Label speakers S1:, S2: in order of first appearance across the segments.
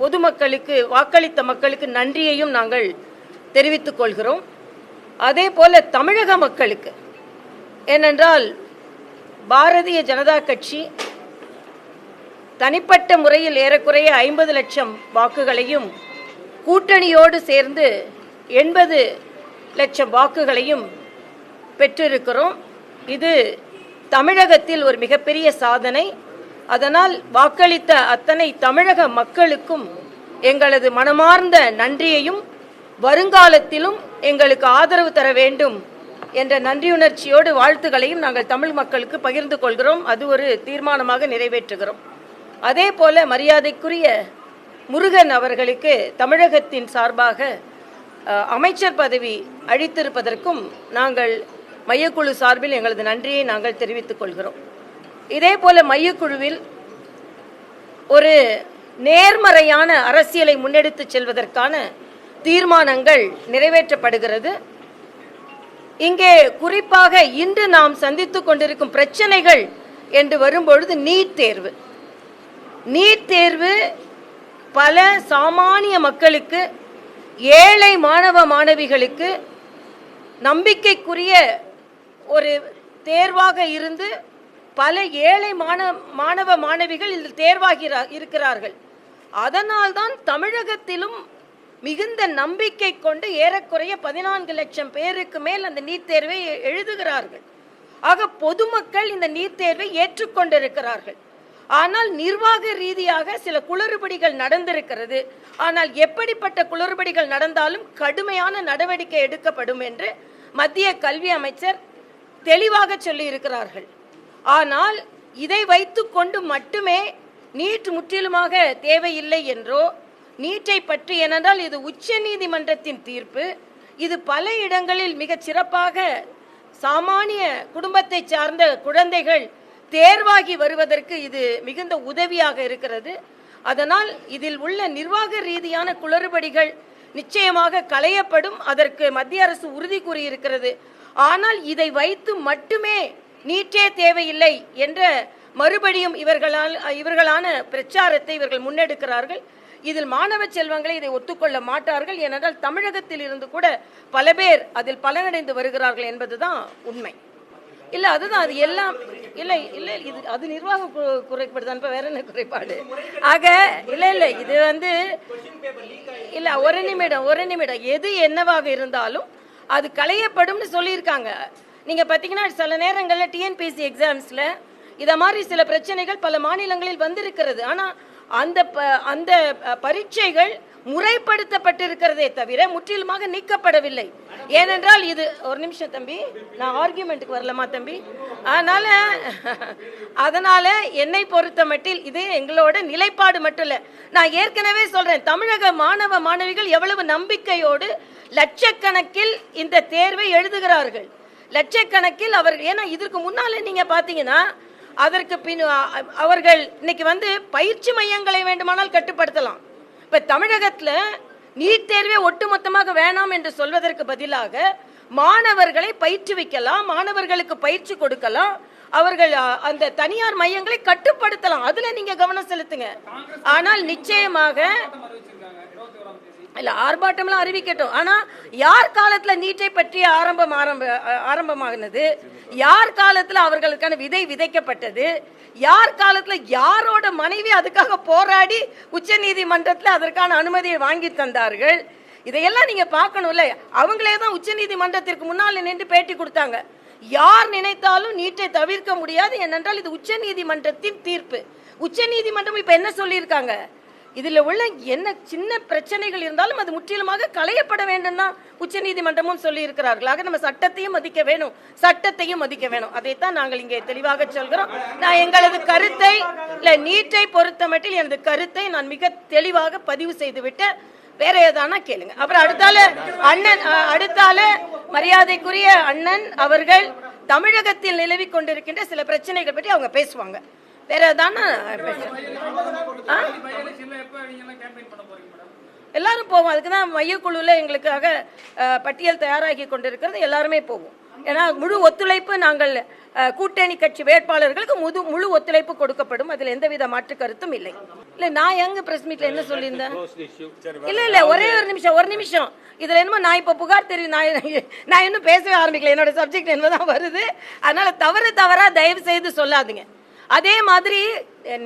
S1: பொதுமக்களுக்கு வாக்களித்த மக்களுக்கு நன்றியையும் நாங்கள் தெரிவித்துக் கொள்கிறோம். அதே போல தமிழக மக்களுக்கு ஏனென்றால் பாரதிய ஜனதா கட்சி தனிப்பட்ட முறையில் ஏறக்குறைய ஐம்பது லட்சம் வாக்குகளையும் கூட்டணியோடு சேர்ந்து எண்பது லட்சம் வாக்குகளையும் பெற்றிருக்கிறோம். இது தமிழகத்தில் ஒரு மிகப்பெரிய சாதனை. அதனால் வாக்களித்த அத்தனை தமிழக மக்களுக்கும் எங்களது மனமார்ந்த நன்றியையும் வருங்காலத்திலும் எங்களுக்கு ஆதரவு தர வேண்டும் என்ற நன்றியுணர்ச்சியோடு வாழ்த்துக்களையும் நாங்கள் தமிழ் மக்களுக்கு பகிர்ந்து கொள்கிறோம். அது ஒரு தீர்மானமாக நிறைவேற்றுகிறோம். அதே போல மரியாதைக்குரிய முருகன் அவர்களுக்கு தமிழகத்தின் சார்பாக அமைச்சர் பதவி அளித்திருப்பதற்கும் நாங்கள் மையக்குழு சார்பில் எங்களது நன்றியை நாங்கள் தெரிவித்துக் கொள்கிறோம். இதே போல மையக்குழுவில் ஒரு நேர்மறையான அரசியலை முன்னெடுத்துச் செல்வதற்கான தீர்மானங்கள் நிறைவேற்றப்படுகிறது. இங்கே குறிப்பாக இன்று நாம் சந்தித்து கொண்டிருக்கும் பிரச்சனைகள் என்று வரும்பொழுது நீட் தேர்வு. நீட் தேர்வு பல சாமானிய மக்களுக்கு ஏழை மாணவ மாணவிகளுக்கு நம்பிக்கைக்குரிய ஒரு தேர்வாக இருந்து பல ஏழை மாணவ மாணவ மாணவிகள் இதில் தேர்வாகிறா இருக்கிறார்கள். அதனால்தான் தமிழகத்திலும் மிகுந்த நம்பிக்கை கொண்டு ஏறக்குறைய பதினான்கு லட்சம் பேருக்கு மேல் அந்த நீட் தேர்வை எழுதுகிறார்கள். ஆக பொதுமக்கள் இந்த நீட் தேர்வை ஏற்றுக்கொண்டிருக்கிறார்கள். ஆனால் நிர்வாக ரீதியாக சில குளறுபடிகள் நடந்திருக்கிறது. ஆனால் எப்படிப்பட்ட குளறுபடிகள் நடந்தாலும் கடுமையான நடவடிக்கை எடுக்கப்படும் என்று மத்திய கல்வி அமைச்சர் தெளிவாக சொல்லி இருக்கிறார்கள் ஆனால் இதை வைத்துக்கொண்டு மட்டுமே நீட் முற்றிலுமாக தேவையில்லை என்றோ நீட்டை பற்றி ஏனென்றால் இது உச்ச நீதிமன்றத்தின் தீர்ப்பு. இது பல இடங்களில் மிகச் சிறப்பாக சாமானிய குடும்பத்தை சார்ந்த குழந்தைகள் தேர்வாகி வருவதற்கு இது மிகுந்த உதவியாக இருக்கிறது. அதனால் இதில் உள்ள நிர்வாக ரீதியான குளறுபடிகள் நிச்சயமாக களையப்படும். அதற்கு மத்திய அரசு உறுதி கூறியிருக்கிறது. ஆனால் இதை வைத்து மட்டுமே நீட்டே தேவையில்லை என்ற மறுபடியும் இவர்களால் இவர்களான பிரச்சாரத்தை இவர்கள் முன்னெடுக்கிறார்கள். இதில் மாணவ செல்வங்களை இதை ஒத்துக்கொள்ள மாட்டார்கள். ஏனென்றால் தமிழகத்தில் இருந்து கூட பல பேர் அதில் பலனடைந்து வருகிறார்கள் என்பதுதான் உண்மை. இல்ல அதுதான் அது எல்லாம் இல்லை இல்லை இது அது நிர்வாக கு- குறைபாடு தான். வேற என்ன குறைபாடு? ஆக இல்லை இல்லை இது வந்து இல்ல ஒரு நிமிடம் ஒரு நிமிடம். எது என்னவாக இருந்தாலும் அது களையப்படும்னு சொல்லியிருக்காங்க. நீங்கள் பார்த்தீங்கன்னா சில நேரங்களில் டிஎன்பிஎஸ்சி எக்ஸாம்ஸில் இதை மாதிரி சில பிரச்சனைகள் பல மாநிலங்களில் வந்திருக்கிறது. ஆனால் அந்த ப- அந்த பரீட்சைகள் முறைப்படுத்தப்பட்டிருக்கிறதே தவிர முற்றிலுமாக நீக்கப்படவில்லை. ஏனென்றால் இது ஒரு நிமிஷம் தம்பி நான் ஆர்கியூமெண்ட்டுக்கு வரலமா தம்பி? அதனால அதனால என்னை பொறுத்த மட்டில் இது எங்களோட நிலைப்பாடு மட்டும் இல்லை. நான் ஏற்கனவே சொல்றேன் தமிழக மாணவ மாணவிகள் எவ்வளவு நம்பிக்கையோடு லட்சக்கணக்கில் இந்த தேர்வை எழுதுகிறார்கள். லட்சக்கணக்கில் அவர்கள் ஏன்னா இதற்கு முன்னால நீங்க பாத்தீங்கன்னா அதற்கு பின் அவர்கள் இன்னைக்கு வந்து பயிற்சி மையங்களை வேண்டுமானால் கட்டுப்படுத்தலாம். இப்ப தமிழகத்துல நீட் தேர்வே ஒட்டுமொத்தமாக வேணாம் என்று சொல்வதற்கு பதிலாக மாணவர்களை பயிற்றுவிக்கலாம் மாணவர்களுக்கு பயிற்சி கொடுக்கலாம் அவர்கள் அந்த தனியார் மையங்களை கட்டுப்படுத்தலாம். அதுல நீங்க கவனம் செலுத்துங்க. ஆனால் நிச்சயமாக இல்லை ஆர்ப்பாட்டம்லாம் அறிவிக்கட்டும். ஆனால் யார் காலத்தில் நீட்டை பற்றிய ஆரம்பம் ஆரம்ப அ- ஆரம்பமாகினது யார் காலத்தில் அவர்களுக்கான விதை விதைக்கப்பட்டது? யார் காலத்தில் யாரோட மனைவி அதுக்காக போராடி உச்ச நீதிமன்றத்தில் அதற்கான அனுமதியை வாங்கி தந்தார்கள்? இதையெல்லாம் நீங்கள் பார்க்கணும்ல. அவங்களே தான் உச்ச நீதிமன்றத்திற்கு முன்னால் நின்று பேட்டி கொடுத்தாங்க. யார் நினைத்தாலும் நீட்டை தவிர்க்க முடியாது ஏனென்றால் இது உச்ச நீதிமன்றத்தின் தீர்ப்பு. உச்ச நீதிமன்றம் இப்போ என்ன சொல்லியிருக்காங்க? இதில் உள்ள என்ன சின்ன பிரச்சனைகள் இருந்தாலும் அது முற்றிலுமாக களையப்பட வேண்டும் தான் உச்ச நீதிமன்றமும் சொல்லி இருக்கிறார்கள் ஆக நம்ம சட்டத்தையும் மதிக்க வேணும். சட்டத்தையும் மதிக்க வேணும். அதைத்தான் நாங்கள் இங்கே தெளிவாக சொல்கிறோம். நான் எங்களது கருத்தை இல்லை நீட்டை பொறுத்த மட்டில் எனது கருத்தை நான் மிக தெளிவாக பதிவு செய்து விட்டேன் வேற ஏதானா கேளுங்க. அப்புறம் அடுத்தால அண்ணன் அடுத்தால மரியாதைக்குரிய அண்ணன் அவர்கள் தமிழகத்தில் நிலவி கொண்டிருக்கின்ற சில பிரச்சனைகள் பற்றி அவங்க பேசுவாங்க. வேற தானே எல்லாரும் போவோம். அதுக்கு தான் மையக்குழுவில் எங்களுக்காக பட்டியல் தயாராகி கொண்டிருக்கிறது. எல்லாருமே போவோம். ஏன்னா முழு ஒத்துழைப்பு நாங்கள் கூட்டணி கட்சி வேட்பாளர்களுக்கு முழு முழு ஒத்துழைப்பு கொடுக்கப்படும். அதில் எந்தவித மாற்று கருத்தும் இல்லை. இல்லை நான் எங்க பிரஸ் மீட்ல என்ன சொல்லியிருந்தேன்? இல்லை இல்லை ஒரே ஒரு நிமிஷம் ஒரு நிமிஷம். இதில் என்னமோ நான் இப்போ புகார் தெரியும் நான் நான் இன்னும் பேசவே ஆரம்பிக்கல. என்னோட சப்ஜெக்ட் என்னதான் வருது. அதனால தவறு தவறாக தயவு செய்து சொல்லாதீங்க. அதே மாதிரி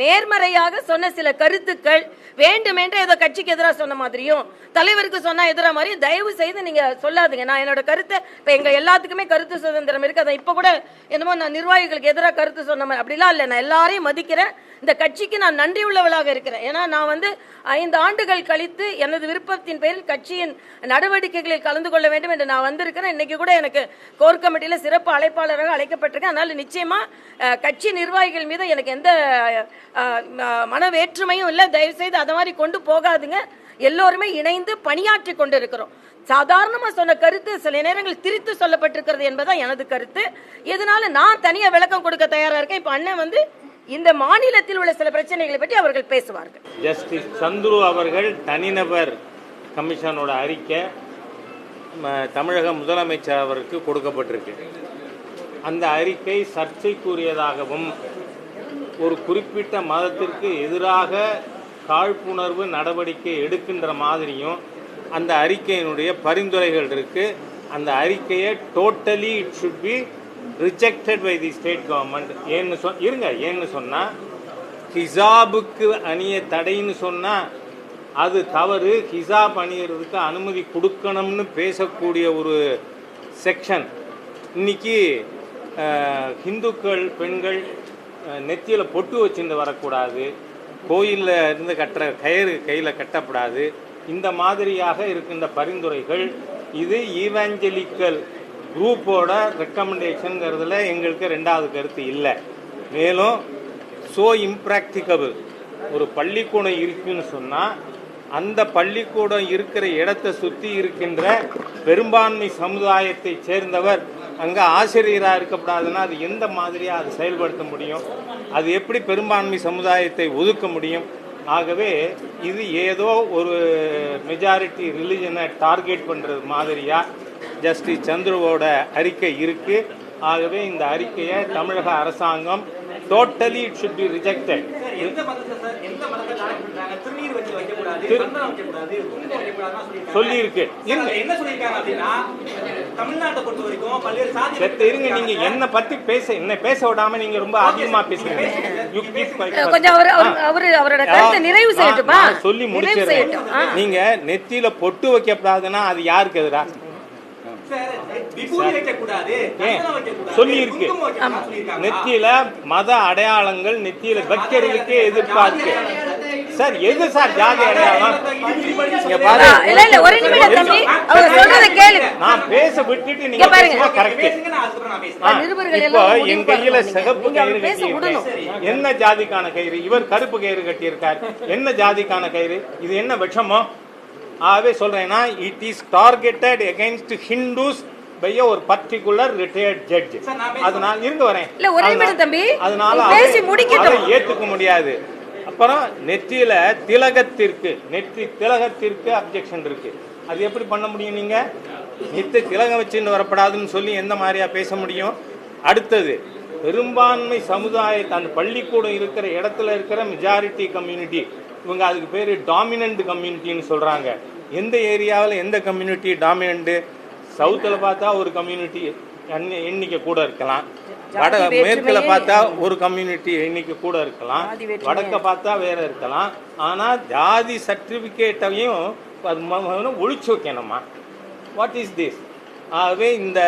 S1: நேர்மறையாக சொன்ன சில கருத்துக்கள் வேண்டுமென்றே ஏதோ கட்சிக்கு எதிராக சொன்ன மாதிரியும் தலைவருக்கு சொன்னா எதிராக மாதிரியும் தயவு செய்து நீங்க சொல்லாதீங்க. நான் என்னோட கருத்தை இப்போ எங்க எல்லாத்துக்குமே கருத்து சுதந்திரம் இருக்கு. அதை இப்போ கூட என்னமோ நான் நிர்வாகிகளுக்கு எதிராக கருத்து சொன்ன மாதிரி அப்படிலாம் இல்லை. நான் எல்லாரையும் மதிக்கிறேன். இந்த கட்சிக்கு நான் நன்றி உள்ளவளாக இருக்கிறேன். ஏன்னா நான் வந்து ஐந்து ஆண்டுகள் கழித்து எனது விருப்பத்தின் பேரில் கட்சியின் நடவடிக்கைகளில் கலந்து கொள்ள வேண்டும் என்று நான் வந்திருக்கிறேன். இன்னைக்கு கூட எனக்கு கோர் கமிட்டியில் சிறப்பு அழைப்பாளராக அழைக்கப்பட்டிருக்கேன். அதனால நிச்சயமா கட்சி நிர்வாகிகள் மீது எனக்கு எந்த மன வேற்றுமையும் இல்லை தயவு செய்து அதை மாதிரி கொண்டு போகாதுங்க. எல்லோருமே இணைந்து பணியாற்றி கொண்டு இருக்கிறோம் சாதாரணமாக சொன்ன கருத்து சில நேரங்கள் திரித்து சொல்லப்பட்டிருக்கிறது என்பதுதான் எனது கருத்து. இதனால நான் தனியாக விளக்கம் கொடுக்க தயாராக இருக்கேன்? இப்போ அண்ணன் வந்து இந்த மாநிலத்தில் உள்ள சில பிரச்சனைகளை பற்றி அவர்கள் பேசுவார்கள்.
S2: ஜஸ்டிஸ் சந்துரு அவர்கள் தனிநபர் கமிஷனோட அறிக்கை தமிழக முதலமைச்சர் அவருக்கு கொடுக்கப்பட்டிருக்கு. அந்த அறிக்கை சர்ச்சைக்குரியதாகவும் ஒரு குறிப்பிட்ட மதத்திற்கு எதிராக காழ்ப்புணர்வு நடவடிக்கை எடுக்கின்ற மாதிரியும் அந்த அறிக்கையினுடைய பரிந்துரைகள் இருக்கு. அந்த அறிக்கையை totally it should be rejected by the state government ஏன்னு சொ இருங்க ஏன்னு சொன்னால் ஹிசாபுக்கு அணிய தடைன்னு சொன்னால் அது தவறு. ஹிசாப் அணியறதுக்கு அனுமதி கொடுக்கணும்னு பேசக்கூடிய ஒரு செக்ஷன் இன்னைக்கு ஹிந்துக்கள் பெண்கள் நெத்தியில் பொட்டு வச்சுட்டு வரக்கூடாது. கோயிலில் இருந்து கட்டுற கயிறு கையில் கட்டக்கூடாது இந்த மாதிரியாக இருக்கின்ற பரிந்துரைகள் இது ஈவாஞ்சலிக்கல் குரூப்போட ரெக்கமெண்டேஷனுங்கிறதுல எங்களுக்கு ரெண்டாவது கருத்து இல்லை. மேலும் ஸோ இம்ப்ராக்டிகபிள் ஒரு பள்ளிக்கூடம் இருக்குன்னு சொன்னால் அந்த பள்ளிக்கூடம் இருக்கிற இடத்தை சுற்றி இருக்கின்ற பெரும்பான்மை சமுதாயத்தை சேர்ந்தவர் அங்கே ஆசிரியராக இருக்கக்கூடாதுன்னா அது எந்த மாதிரியாக அதை செயல்படுத்த முடியும்? அது எப்படி பெரும்பான்மை சமுதாயத்தை ஒதுக்க முடியும்? ஆகவே இது ஏதோ ஒரு மெஜாரிட்டி ரிலிஜனை டார்கெட் பண்ணுறது மாதிரியாக ஜஸ்டிஸ் சந்துருவோட அறிக்கை இருக்கு. ஆகவே இந்த அறிக்கையை தமிழக அரசாங்கம் totally it should be rejected
S3: எந்த மதத்தை சார்? எந்த மதத்தை டார்கெட் பண்றாங்க? திருநீர் வச்சு வைக்கக்கூடாது
S2: திரு-
S3: சந்தனம் வைக்கக்கூடாது குங்குமம் வைக்கக்கூடாதுன்னு சொல்லியிருக்காங்க.
S2: சொல்லி இருக்கு
S3: சார், அதுல என்ன சொல்லியிருக்காங்க அப்படின்னா தமிழ்நாட்டை பொறுத்த வரைக்கும் பல்வேறு சாதி
S2: செத்து இருங்க நீங்க என்ன பத்தி பேச என்ன பேச விடாம நீங்க ரொம்ப அதிகமா பேசுறீங்க.
S1: கொஞ்சம் அவர் அவர் அவரு அவரோட கருத்தை நிறைவு செய்யட்டுமா?
S2: சொல்லி முடிச்சிடுறேன். நீங்க நெத்தியில பொட்டு வைக்கப்படாதுன்னா அது யாருக்கு எதிரா? சொல்லி இருக்கு நெத்தியில மத அடையாளங்கள் நெத்தியில வைக்கிறதுக்கு எதிர்பார்க்கு சார் எது சார் ஜாதி
S1: இல்ல இல்ல ஒரு நிமிடம் தம்பி. அவங்க சொல்றத கேளு.
S2: நான் பேச விட்டுட்டு நீங்க
S1: பாருங்க.
S2: கரெக்ட் இப்போ என் கையில சிகப்பு கயிறு
S1: பேச
S2: கட்டியிருக்கேன். என்ன ஜாதிக்கான கயிறு? இவர் கருப்பு கயிறு கட்டியிருக்கார். என்ன ஜாதிக்கான கயிறு? இது என்ன விஷமோ ஆகவே சொல்றேன்னா it is targeted against Hindus by ஒரு பர்டிகுலர் ரிட்டையர்ட் ஜட்ஜ் அதனால இருங்க வரேன்.
S1: இல்ல, ஒரு நிமிடம்
S2: அதனால-
S1: தம்பி.
S2: அதனால
S1: பேசி முடிக்கட்டும்.
S2: ஏத்துக்க முடியாது. அப்புறம் நெற்றியில் திலகத்திற்கு நெற்றி திலகத்திற்கு அப்ஜெக்ஷன் இருக்கு. அது எப்படி பண்ண முடியும் நீங்க? நெத்தி திலகம் வச்சுன்னு வரப்படாதுன்னு சொல்லி எந்த மாதிரியா பேச முடியும்? அடுத்தது பெரும்பான்மை சமுதாயத்தை அந்த பள்ளிக்கூடம் இருக்கிற இடத்துல இருக்கிற மெஜாரிட்டி கம்யூனிட்டி இவங்க அதுக்கு பேர் டாமினன்ட் கம்யூனிட்டின்னு சொல்கிறாங்க எந்த ஏரியாவில் எந்த கம்யூனிட்டி டாமினன்ட் சவுத்தில் பார்த்தா ஒரு கம்யூனிட்டி எண்ணிக்கை கூட இருக்கலாம். வட மேற்குல பார்த்தா ஒரு கம்யூனிட்டி எண்ணிக்கை கூட இருக்கலாம். வடக்க பார்த்தா வேற இருக்கலாம். ஆனா ஜாதி சர்டிபிகேட்டையும் அது ஒழிச்சு வைக்கணுமா? வாட் இஸ் திஸ் ஆகவே இந்த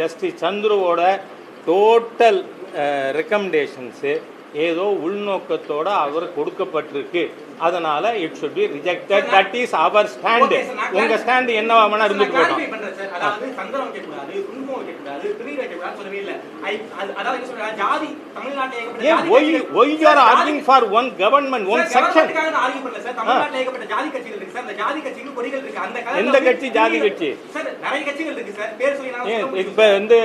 S2: ஜஸ்டிஸ் சந்துருவோட டோட்டல் ரெக்கமெண்டேஷன்ஸு ஏதோ உள்நோக்கத்தோட அவர் கொடுக்கப்பட்டிருக்கு. அதனால it should be rejected. That is our stand உங்க ஸ்டாண்டு என்னவா வேணா இருந்துட்டு
S3: clarify சொல்லவே இல்ல. அது- அதாவது என்ன சொல்றேன், ஜாதி தமிழ்நாட்டுல ஏகப்பட்ட
S2: ஏன்
S3: ஜாதி
S2: ஒய்
S3: கட்சிகள்-
S2: why you are
S3: sir,
S2: arguing for one government one section
S3: government-க்காக நான் argue பண்ணல சார். தமிழ்நாட்டுல ஏகப்பட்ட ஜாதி கட்சிகள் இருக்கு சார். அந்த ஜாதி கட்சிக்கு கொடிகள் இருக்கு. அந்த colour-ல
S2: எந்த
S3: வந்து
S2: கட்சி ஜாதி கட்சி?
S3: சார், நிறைய கட்சிகள் இருக்கு சார். பேர் சொல்லி நான்
S2: ஏன்
S3: சொல்ல முடியும்
S2: இப்ப
S3: சார்.
S2: வந்து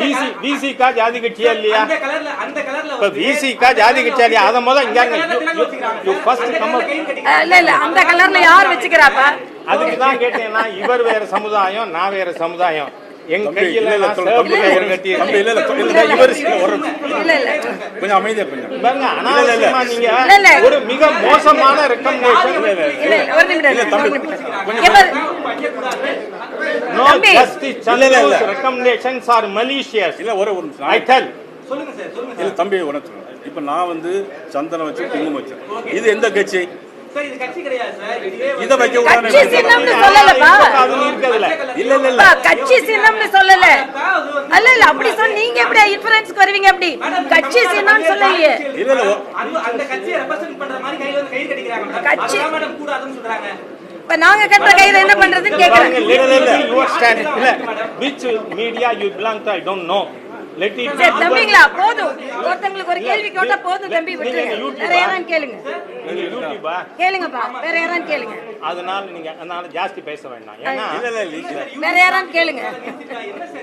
S2: பிசி பிசிகா ஜாதி கட்சியா இல்லையா
S3: அந்த
S2: இப்ப பிசிகா ஜாதி கட்சியா இல்லையா அதை முதல்ல இங்க யூ. ஃபர்ஸ்ட்
S3: அந்த
S2: கம்
S1: இல்ல இல்ல கலர்ல யார் வச்சுக்கிறாப்பா
S2: அதுக்கு தான் கேட்டேன்னா இவர் வேற சமுதாயம் நான் வேற சமுதாயம் எங்க கையில
S4: கொஞ்சம் அமைதியா கொஞ்சம்.
S2: ஒரு மிக மோசமான
S1: இல்ல ஒரு நிமிடம்
S4: இல்ல,
S1: ஒரு
S4: ஒரு.
S2: I tell.
S3: சொல்லுங்க சார் சொல்லுங்க
S4: இல்ல தம்பி உனக்கு. இப்ப நான் வந்து சந்தனம் வச்சு குங்குமம் வச்சேன். இது எந்த கட்சி?
S3: இது
S4: வைக்க
S1: கட்சி சின்னம்னு சொல்லலப்பா.
S4: இல்ல இல்ல இல்ல
S1: கட்சி சின்னம்னு சொல்லல அல்ல இல்ல அப்படி சொன்ன நீங்க எப்படி இன்ஃபரன்ஸ்க்கு வருவீங்க அப்படி கட்சி சின்னம்னு சொல்லலையே
S4: இல்ல, இல்ல.
S3: அது அந்த கட்சியை ரெப்ரசென்ட் பண்ற மாதிரி கையில வந்து கயிறு கட்டிக்கிறாங்க மேடம்.
S1: கட்சி-
S3: அதான் மேடம் கூடாதுன்னு சொல்றாங்க
S1: இப்ப நாங்க கட்டுற கையில என்ன பண்றதுன்னு கேக்குறேன்
S4: இல்ல, இல்ல.
S2: இல்ல, which media you belong to, I don't know.
S1: சரி தம்பிங்களா போதும். ஒருத்தங்களுக்கு ஒரு கேள்வி கேட்டா போதும் தம்பி விட்டுருங்க. வேற யாரான்னு கேளுங்க. கேளுங்கப்பா வேற யாரான்னு கேளுங்க.
S2: அதனால நீங்க அதனால ஜாஸ்தி பேச வேண்டாம். ஏன்னா
S1: வேற யாரான்னு கேளுங்க.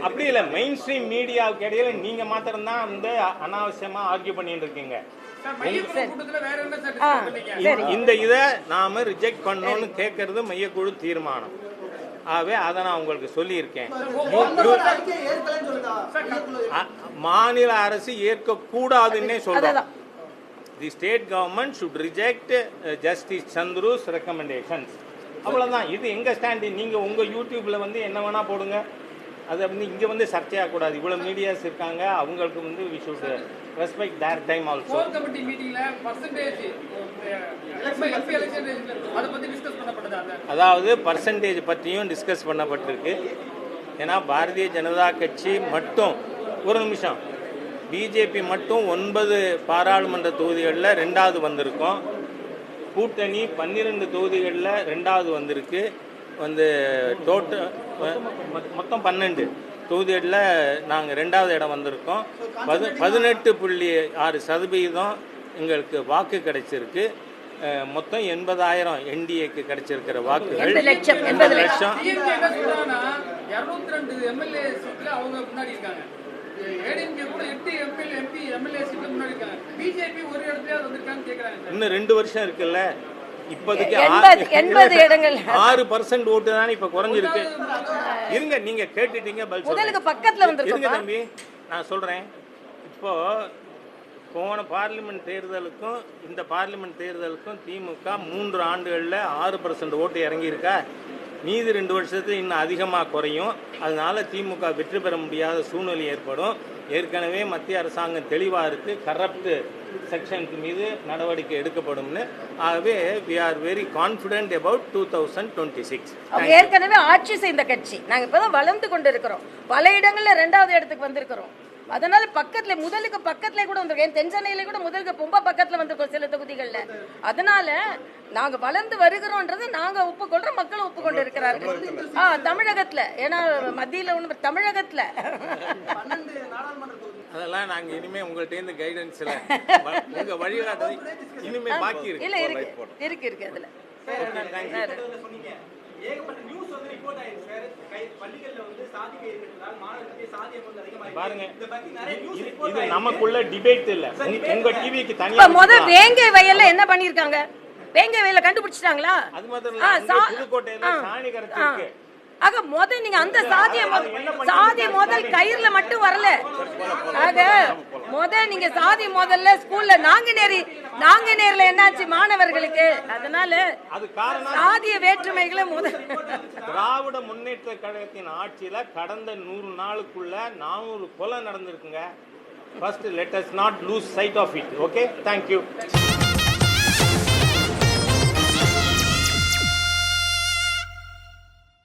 S2: அப்படி இல்ல மெயின் ஸ்ட்ரீம் மீடியாவுக்கு இடையில நீங்க மாத்திரம் தான் வந்து அனாவசியமா ஆர்கியூ பண்ணிட்டு இருக்கீங்க. இந்த இதை நாம ரிஜெக்ட் பண்ணணும்னு கேட்கறது மையக்குழு தீர்மானம். ஆகவே அதை நான் உங்களுக்கு சொல்லியிருக்கேன். மாநில அரசு ஏற்க கூடாதுன்னே சொல்றோம்.
S1: அதுதான்
S2: the state government should reject justice Chandru's recommendations அவ்வளவுதான். இது எங்க ஸ்டாண்டு நீங்க உங்க யூடியூப்ல வந்து என்ன வேணா போடுங்க. அது வந்து இங்க வந்து சர்ச்சையாகக்கூடாது இவ்வளவு மீடியாஸ் இருக்காங்க அவங்களுக்கு வந்து we should respect their time also
S5: committee percentage அதை டிஸ்கஸ் பண்ணப்பட்டதா
S2: அதாவது பர்சன்டேஜ் பற்றியும் டிஸ்கஸ் பண்ணப்பட்டிருக்கு. ஏன்னா பாரதிய ஜனதா கட்சி மட்டும் ஒரு நிமிஷம். பிஜேபி மட்டும் ஒன்பது பாராளுமன்ற தொகுதிகளில் ரெண்டாவது வந்திருக்கோம். கூட்டணி பன்னிரெண்டு தொகுதிகளில் ரெண்டாவது வந்திருக்கு. வந்து டோட்டல் மொத்தம் பன்னெண்டு. தொகுதிகளில் நாங்கள் ரெண்டாவது இடம் வந்திருக்கோம். பது பதினெட்டு புள்ளி ஆறு சதவீதம் எங்களுக்கு வாக்கு கிடைச்சிருக்கு. மொத்தம் எண்பதாயிரம் என்டிஏக்கு கிடைச்சிருக்கிற வாக்குகள்.
S1: எண்பது லட்சம்,
S2: இன்னும் ரெண்டு வருஷம் இருக்குல்ல? இப்போதைக்கு
S1: இடங்கள்.
S2: ஆறு பர்சன்ட் ஓட்டு தானே இப்ப குறைஞ்சிருக்கு. இருங்க நீங்க கேட்டுட்டீங்க
S1: முதலுக்கு. பக்கத்துல வந்திருக்கோம்ப்பா.
S2: தம்பி நான் சொல்றேன். இப்போ போன பார்லிமெண்ட் தேர்தலுக்கும் இந்த பார்லிமெண்ட் தேர்தலுக்கும் திமுக மூன்று ஆண்டுகளில் ஆறு பர்சன்ட் ஓட்டு இறங்கியிருக்கா. மீதி ரெண்டு வருஷத்துல இன்னும் அதிகமாக குறையும். அதனால திமுக வெற்றி பெற முடியாத சூழ்நிலை ஏற்படும். ஏற்கனவே மத்திய அரசாங்கம் தெளிவாக இருக்கு கரப்ட் செக்ஷனுக்கு மீது நடவடிக்கை எடுக்கப்படும்னு. ஆகவே we are very confident about two thousand twenty six
S1: ஏற்கனவே ஆட்சி செய்த கட்சி. நாங்க இப்பதான் வளர்ந்து கொண்டு இருக்கிறோம் பல இடங்கள்ல ரெண்டாவது இடத்துக்கு வந்திருக்கிறோம். அதனால பக்கத்துல முதலுக்கு பக்கத்துல கூட வந்திருக்கோம். தென் சென்னையில கூட முதலுக்கு ரொம்ப பக்கத்துல வந்திருக்கோம் சில தொகுதிகள்ல. அதனால நாங்க வளர்ந்து வருகிறோம்ன்றது நாங்க ஒப்புக்கொள்றோம். மக்களும் ஒப்புக்கொண்டு இருக்கிறார்கள் ஆ தமிழகத்துல. ஏன்னா மத்தியில ஒண்ணு தமிழகத்துல.
S2: அதெல்லாம் நாங்க இனிமே உங்கள்ட்ட இருந்து கைடன்ஸ்ல உங்க வழிகாட்டுறது இனிமே பாக்கி
S1: இல்ல
S2: இருக்கு.
S1: இருக்கு இருக்கு இருக்கு அதுல.
S3: இதுல சொன்னீங்க. ஏகப்பட்ட நியூஸ் வந்து ரிப்போர்ட் ஆயிருக்கு சார். கை- பள்ளிகள்ல வந்து சாதி கயிறு கட்டுறதால் மாணவர்களுக்கு சாதி அமர்ந்து அதிகமா இருக்கு.
S2: பாருங்க
S3: இதை பத்தி நிறைய நியூஸ்
S2: இது-
S3: ரிப்போர்ட்
S2: இது நமக்குள்ள டிபேட் இல்ல. உங்க- உங்க டிவிக்கு
S1: இப்ப
S2: தனியா
S1: முத. வேங்கை வயல்ல என்ன பண்ணிருக்காங்க? வேங்கை வயல்ல கண்டுபிடிச்சிட்டாங்களா?
S2: அது
S1: சா-
S2: புதுக்கோட்டையில சாணி. கரைச்சிருக்கு
S1: ஆக முத நீங்க அந்த சாதிய முதல் சாதி முதல் கயிறுல மட்டும் வரல. ஆக முத நீங்க சாதி முதல்ல ஸ்கூல்ல நாங்குநேரி நாங்குநேர்ல என்னாச்சு மாணவர்களுக்கு? அதனால
S2: அது காரணம்
S1: சாதிய வேற்றுமைகளை முத
S2: திராவிட முன்னேற்ற கழகத்தின் ஆட்சியில கடந்த நூறு நாளுக்குள்ள நானூறு கொலை நடந்திருக்குங்க. First let us not lose sight of it okay thank you